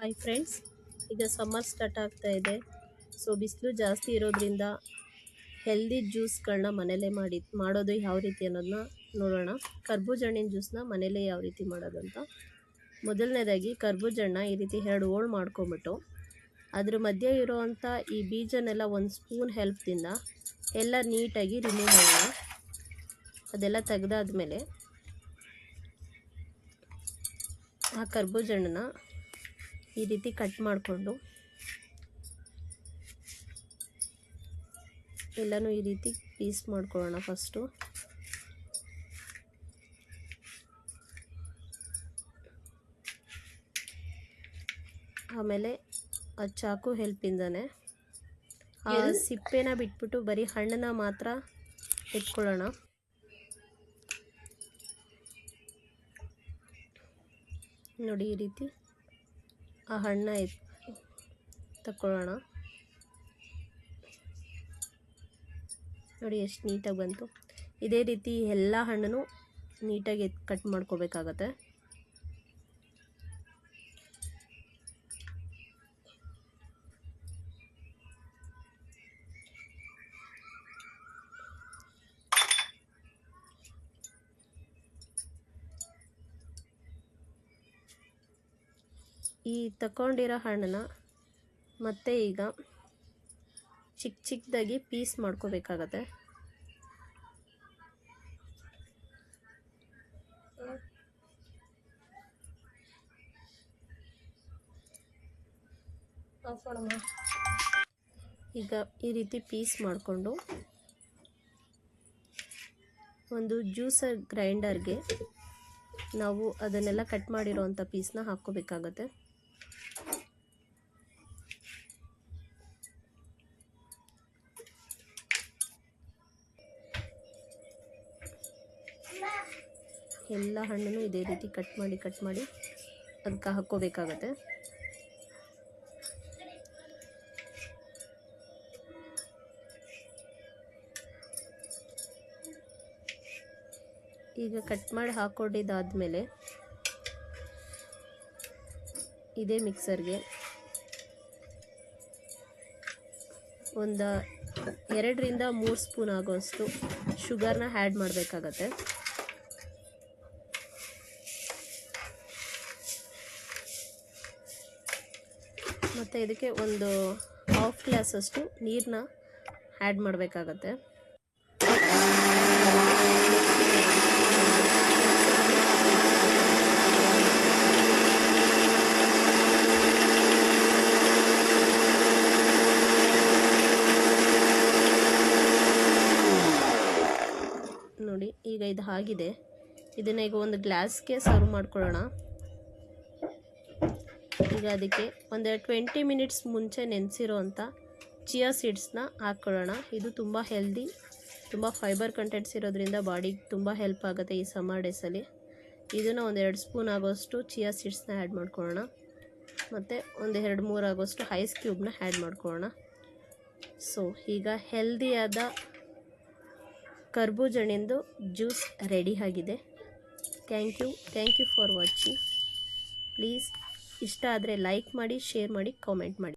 Hi friends ಈಗ summer start ಆಗ್ತಾ ಇದೆ. ಸೊ ಬಿಸಿಲು ಜಾಸ್ತಿ ಇರೋದ್ರಿಂದ ಹೆಲ್ದಿ ಜ್ಯೂಸ್ಗಳನ್ನ ಮನೇಲೇ ಮಾಡಿ, ಮಾಡೋದು ಯಾವ ರೀತಿ ಅನ್ನೋದನ್ನ ನೋಡೋಣ. ಕರ್ಬೂಜ ಹಣ್ಣಿನ ಜ್ಯೂಸನ್ನ ಮನೇಲೇ ಯಾವ ರೀತಿ ಮಾಡೋದು ಅಂತ ಮೊದಲನೇದಾಗಿ ಕರ್ಬೂಜ ಹಣ್ಣ ಈ ರೀತಿ ಎರಡು ಓಳ್ ಮಾಡ್ಕೊಂಬಿಟ್ಟು ಅದ್ರ ಮಧ್ಯೆ ಇರೋವಂಥ ಈ ಬೀಜನೆಲ್ಲ ಒಂದು ಸ್ಪೂನ್ ಹೆಲ್ಪ್ದಿಂದ ಎಲ್ಲ ನೀಟಾಗಿ ರಿಮೂವ್ ಮಾಡೋಣ. ಅದೆಲ್ಲ ತೆಗ್ದಾದ್ಮೇಲೆ ಆ ಕರ್ಬೂಜ ಹಣ್ಣನ್ನ ಈ ರೀತಿ ಕಟ್ ಮಾಡಿಕೊಂಡು ಎಲ್ಲನೂ ಈ ರೀತಿ ಪೀಸ್ ಮಾಡ್ಕೊಳ್ಳೋಣ ಫಸ್ಟು ಆಮೇಲೆ ಆ ಚಾಕು ಹೆಲ್ಪಿಂದನೇ ಆ ಸಿಪ್ಪೆನ ಬಿಟ್ಬಿಟ್ಟು ಬರೀ ಹಣ್ಣನ್ನ ಮಾತ್ರ ಇಟ್ಕೊಳ್ಳೋಣ. ನೋಡಿ ಈ ರೀತಿ ಆ ಹಣ್ಣ ಎತ್ ತಗೊಳ್ಳೋಣ ನೋಡಿ ಎಷ್ಟು ನೀಟಾಗಿ ಬಂತು. ಇದೇ ರೀತಿ ಎಲ್ಲ ಹಣ್ಣನ್ನು ನೀಟಾಗಿ ಕಟ್ ಮಾಡ್ಕೋಬೇಕಾಗತ್ತೆ. ಈ ತಗೊಂಡಿರೋ ಹಣ್ಣನ್ನ ಮತ್ತೆ ಈಗ ಚಿಕ್ಕ ಚಿಕ್ಕದಾಗಿ ಪೀಸ್ ಮಾಡ್ಕೋಬೇಕಾಗತ್ತೆ. ಈಗ ಈ ರೀತಿ ಪೀಸ್ ಮಾಡಿಕೊಂಡು ಒಂದು ಜ್ಯೂಸರ್ ಗ್ರೈಂಡರ್ಗೆ ನಾವು ಅದನ್ನೆಲ್ಲ ಕಟ್ ಮಾಡಿರೋವಂಥ ಪೀಸ್ನ ಹಾಕ್ಕೋಬೇಕಾಗತ್ತೆ. ಎಲ್ಲ ಹಣ್ಣನ್ನು ಇದೇ ರೀತಿ ಕಟ್ ಮಾಡಿ ಕಟ್ ಮಾಡಿ ಅದಕ್ಕೆ ಹಾಕ್ಕೋಬೇಕಾಗತ್ತೆ. ಈಗ ಕಟ್ ಮಾಡಿ ಹಾಕೊಂಡಿದ್ದಾದಮೇಲೆ ಇದೇ ಮಿಕ್ಸರ್ಗೆ ಒಂದು ಎರಡರಿಂದ ಮೂರು ಸ್ಪೂನ್ ಆಗೋಷ್ಟು ಶುಗರ್ನ ಆ್ಯಡ್ ಮಾಡಬೇಕಾಗತ್ತೆ. ಮತ್ತು ಇದಕ್ಕೆ ಒಂದು ಹಾಫ್ ಗ್ಲಾಸಷ್ಟು ನೀರನ್ನ ಆ್ಯಡ್ ಮಾಡಬೇಕಾಗತ್ತೆ. ನೋಡಿ, ಈಗ ಇದು ಆಗಿದೆ. ಇದನ್ನ ಈಗ ಒಂದು ಗ್ಲಾಸ್ಗೆ ಸರ್ವ್ ಮಾಡ್ಕೊಳ್ಳೋಣ. ಈಗ ಅದಕ್ಕೆ ಒಂದು ಟ್ವೆಂಟಿ ಮಿನಿಟ್ಸ್ ಮುಂಚೆ ನೆನೆಸಿರೋ ಅಂಥ ಚಿಯಾ ಸೀಡ್ಸ್ನ ಹಾಕ್ಕೊಳ್ಳೋಣ. ಇದು ತುಂಬ ಹೆಲ್ದಿ ತುಂಬ ಫೈಬರ್ ಕಂಟೆಂಟ್ಸ್ ಇರೋದ್ರಿಂದ ಬಾಡಿಗೆ ತುಂಬ ಹೆಲ್ಪ್ ಆಗುತ್ತೆ ಈ ಸಮ್ಮರ್ ಡೇಸಲ್ಲಿ ಇದನ್ನು ಒಂದೆರಡು ಸ್ಪೂನ್ ಆಗೋಷ್ಟು ಚಿಯಾ ಸೀಡ್ಸ್ನ ಆ್ಯಡ್ ಮಾಡ್ಕೊಳ್ಳೋಣ. ಮತ್ತು ಒಂದು ಎರಡು ಮೂರು ಆಗೋಷ್ಟು ಐಸ್ ಕ್ಯೂಬ್ನ ಆ್ಯಡ್ ಮಾಡ್ಕೊಳ್ಳೋಣ. ಸೊ ಈಗ ಹೆಲ್ದಿಯಾದ ಕರ್ಬೂಜಣಿಂದು ಜ್ಯೂಸ್ ರೆಡಿ ಆಗಿದೆ. Thank you thank you for watching please ಇಷ್ಟ ಆದರೆ ಲೈಕ್ ಮಾಡಿ ಶೇರ್ ಮಾಡಿ ಕಾಮೆಂಟ್ ಮಾಡಿ.